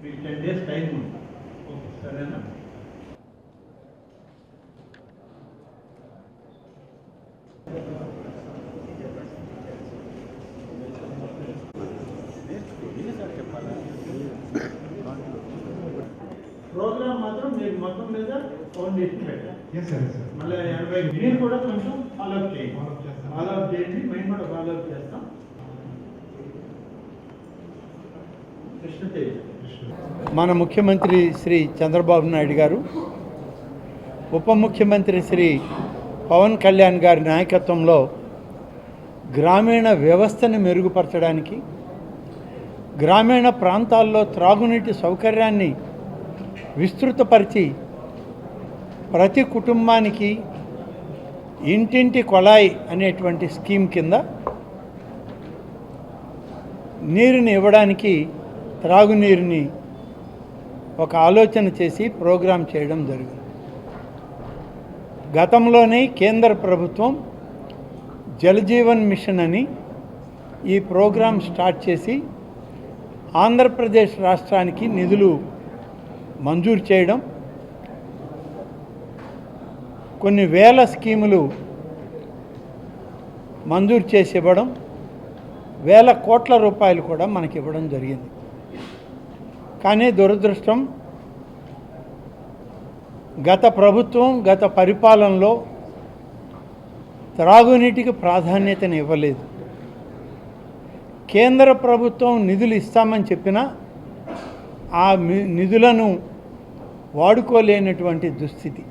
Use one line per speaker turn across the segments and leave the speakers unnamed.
మీకు ten days time ఉంది okay సరేనా? ప్రోగ్రామ్ మాత్రం మీరు మొత్తం మీద ఫౌండేషన్ పెట్టాలి. మళ్ళీ ఎనభై మీరు కూడా కొంచెం ఫాలోఅప్ చేయండి. ఫాలోఅప్ చేయండి మేము కూడా ఫాలోఅప్ చేస్తాం. కృష్ణతేజ్
మన ముఖ్యమంత్రి శ్రీ చంద్రబాబు నాయుడు గారు ఉప ముఖ్యమంత్రి శ్రీ పవన్ కళ్యాణ్ గారి నాయకత్వంలో గ్రామీణ వ్యవస్థను మెరుగుపరచడానికి గ్రామీణ ప్రాంతాల్లో త్రాగునీటి సౌకర్యాన్ని విస్తృతపరిచి ప్రతి కుటుంబానికి ఇంటింటి కొళాయి అనేటువంటి స్కీమ్ కింద నీరుని ఇవ్వడానికి త్రాగునీరుని ఒక ఆలోచన చేసి ప్రోగ్రాం చేయడం జరిగింది. గతంలోనే కేంద్ర ప్రభుత్వం జలజీవన్ మిషన్ అని ఈ ప్రోగ్రాం స్టార్ట్ చేసి ఆంధ్రప్రదేశ్ రాష్ట్రానికి నిధులు మంజూరు చేయడం కొన్ని వేల స్కీములు మంజూరు చేసి ఇవ్వడం వేల కోట్ల రూపాయలు కూడా మనకి ఇవ్వడం జరిగింది. కానీ దురదృష్టం గత ప్రభుత్వం గత పరిపాలనలో త్రాగునీటికి ప్రాధాన్యతను ఇవ్వలేదు. కేంద్ర ప్రభుత్వం నిధులు ఇస్తామని చెప్పినా ఆ నిధులను వాడుకోలేనటువంటి దుస్థితి.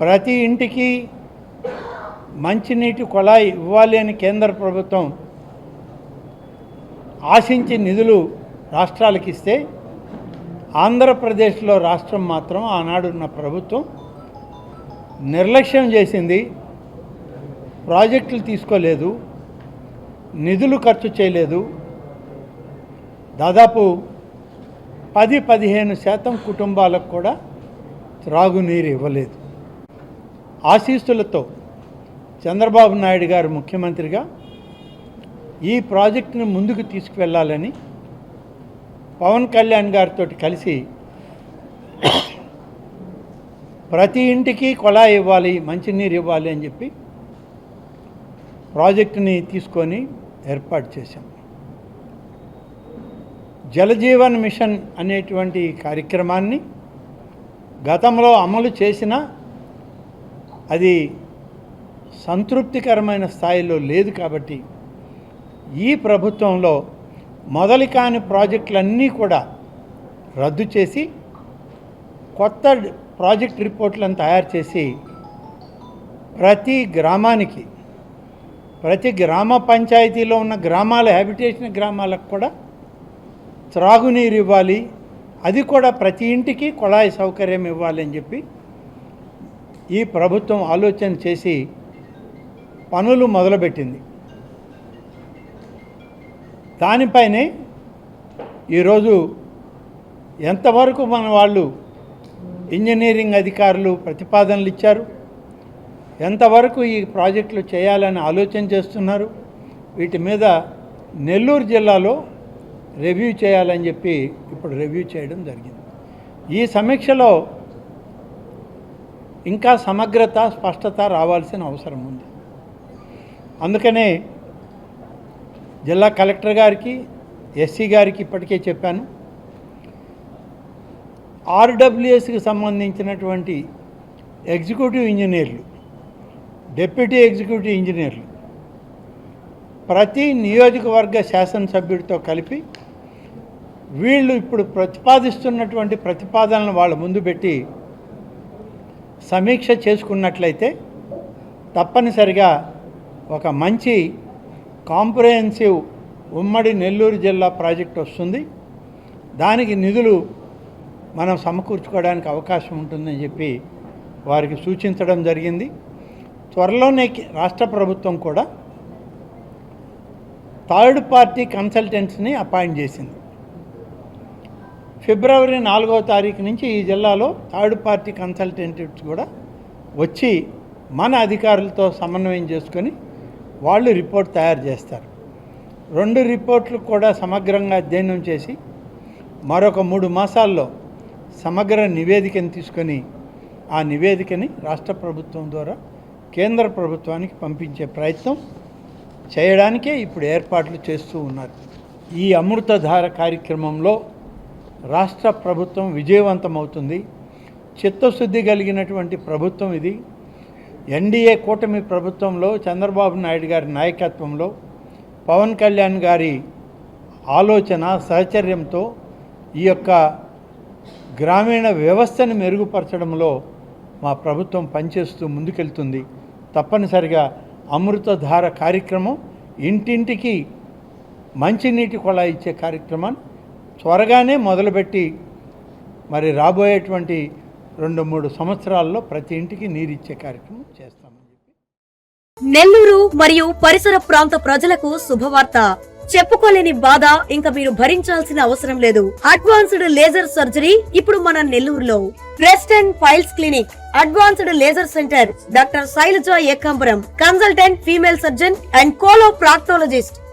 ప్రతి ఇంటికి మంచినీటి కుళాయి ఇవ్వాలి అని కేంద్ర ప్రభుత్వం ఆశించి నిధులు రాష్ట్రాలకు ఇస్తే ఆంధ్రప్రదేశ్లో రాష్ట్రం మాత్రం ఆనాడున్న ప్రభుత్వం నిర్లక్ష్యం చేసింది ప్రాజెక్టులు తీసుకోలేదు నిధులు ఖర్చు చేయలేదు. దాదాపు పది పదిహేను శాతం కుటుంబాలకు కూడా త్రాగునీరు ఇవ్వలేదు. ఆశీస్సులతో చంద్రబాబు నాయుడు గారు ముఖ్యమంత్రిగా ఈ ప్రాజెక్టును ముందుకు తీసుకువెళ్ళాలని పవన్ కళ్యాణ్ గారితో కలిసి ప్రతి ఇంటికి కొళాయి ఇవ్వాలి మంచినీరు ఇవ్వాలి అని చెప్పి ప్రాజెక్టుని తీసుకొని ఏర్పాటు చేశాం. జలజీవన్ మిషన్ అనేటువంటి కార్యక్రమాన్ని గతంలో అమలు చేసిన అది సంతృప్తికరమైన స్థాయిలో లేదు కాబట్టి ఈ ప్రభుత్వంలో మొదలు కాని ప్రాజెక్టులన్నీ కూడా రద్దు చేసి కొత్త ప్రాజెక్ట్ రిపోర్ట్లను తయారు చేసి ప్రతి గ్రామానికి ప్రతి గ్రామ పంచాయతీలో ఉన్న గ్రామాల హ్యాబిటేషన్ గ్రామాలకు కూడా త్రాగునీరు ఇవ్వాలి. అది కూడా ప్రతి ఇంటికి కుళాయి సౌకర్యం ఇవ్వాలి అని చెప్పి ఈ ప్రభుత్వం ఆలోచన చేసి పనులు మొదలుపెట్టింది. దానిపైనే ఈరోజు ఎంతవరకు మన వాళ్ళు ఇంజనీరింగ్ అధికారులు ప్రతిపాదనలు ఇచ్చారు? ఎంతవరకు ఈ ప్రాజెక్టులు చేయాలని ఆలోచన చేస్తున్నారు? వీటి మీద నెల్లూరు జిల్లాలో రివ్యూ చేయాలని చెప్పి ఇప్పుడు రివ్యూ చేయడం జరిగింది. ఈ సమీక్షలో ఇంకా సమగ్రత స్పష్టత రావాల్సిన అవసరం ఉంది. అందుకనే జిల్లా కలెక్టర్ గారికి ఎస్సీ గారికి ఇప్పటికే చెప్పాను. ఆర్డబ్ల్యూఎస్కి సంబంధించినటువంటి ఎగ్జిక్యూటివ్ ఇంజనీర్లు డెప్యూటీ ఎగ్జిక్యూటివ్ ఇంజనీర్లు ప్రతి నియోజకవర్గ శాసనసభ్యుడితో కలిపి వీళ్ళు ఇప్పుడు ప్రతిపాదిస్తున్నటువంటి ప్రతిపాదనలు వాళ్ళ ముందు పెట్టి సమీక్ష చేసుకున్నట్లయితే తప్పనిసరిగా ఒక మంచి కాంప్రహెన్సివ్ ఉమ్మడి నెల్లూరు జిల్లా ప్రాజెక్ట్ వస్తుంది. దానికి నిధులు మనం సమకూర్చుకోవడానికి అవకాశం ఉంటుందని చెప్పి వారికి సూచించడం జరిగింది. త్వరలోనే రాష్ట్ర ప్రభుత్వం కూడా థర్డ్ పార్టీ కన్సల్టెంట్స్ని అపాయింట్ చేసింది. ఫిబ్రవరి నాలుగవ తారీఖు నుంచి ఈ జిల్లాలో థర్డ్ పార్టీ కన్సల్టెంట్స్ కూడా వచ్చి మన అధికారులతో సమన్వయం చేసుకొని వాళ్ళు రిపోర్ట్ తయారు చేస్తారు. రెండు రిపోర్ట్లు కూడా సమగ్రంగా అధ్యయనం చేసి మరొక మూడు మాసాల్లో సమగ్ర నివేదికను తీసుకొని ఆ నివేదికని రాష్ట్ర ప్రభుత్వం ద్వారా కేంద్ర ప్రభుత్వానికి పంపించే ప్రయత్నం చేయడానికే ఇప్పుడు ఏర్పాట్లు చేస్తూ ఉన్నారు. ఈ అమృతధార కార్యక్రమంలో రాష్ట్ర ప్రభుత్వం విజయవంతమవుతుంది. చిత్తశుద్ధి కలిగినటువంటి ప్రభుత్వం ఇది. ఎన్డీఏ కూటమి ప్రభుత్వంలో చంద్రబాబు నాయుడు గారి నాయకత్వంలో పవన్ కళ్యాణ్ గారి ఆలోచన సహచర్యంతో ఈ యొక్క గ్రామీణ వ్యవస్థను మెరుగుపరచడంలో మా ప్రభుత్వం పనిచేస్తూ ముందుకెళ్తుంది. తప్పనిసరిగా అమృతధార కార్యక్రమం ఇంటింటికి మంచినీటి కొళాయి ఇచ్చే కార్యక్రమాన్ని త్వరగానే మొదలుపెట్టి మరి రాబోయేటువంటి రెండు మూడు సంవత్సరాల్లో ప్రతి ఇంటికి నీరు ఇచ్చే కార్యక్రమం చేస్తామని చెప్పి.
నెల్లూరు మరియు పరిసర ప్రాంత ప్రజలకు శుభవార్త. చెప్పుకోలేని బాధ ఇంకా మీరు భరించాల్సిన అవసరం లేదు. అడ్వాన్స్డ్ లేజర్ సర్జరీ ఇప్పుడు మన నెల్లూరులో. Breast and piles clinic advanced laser center doctor Sailaja Ekambaram consultant female surgeon and colo proctologist.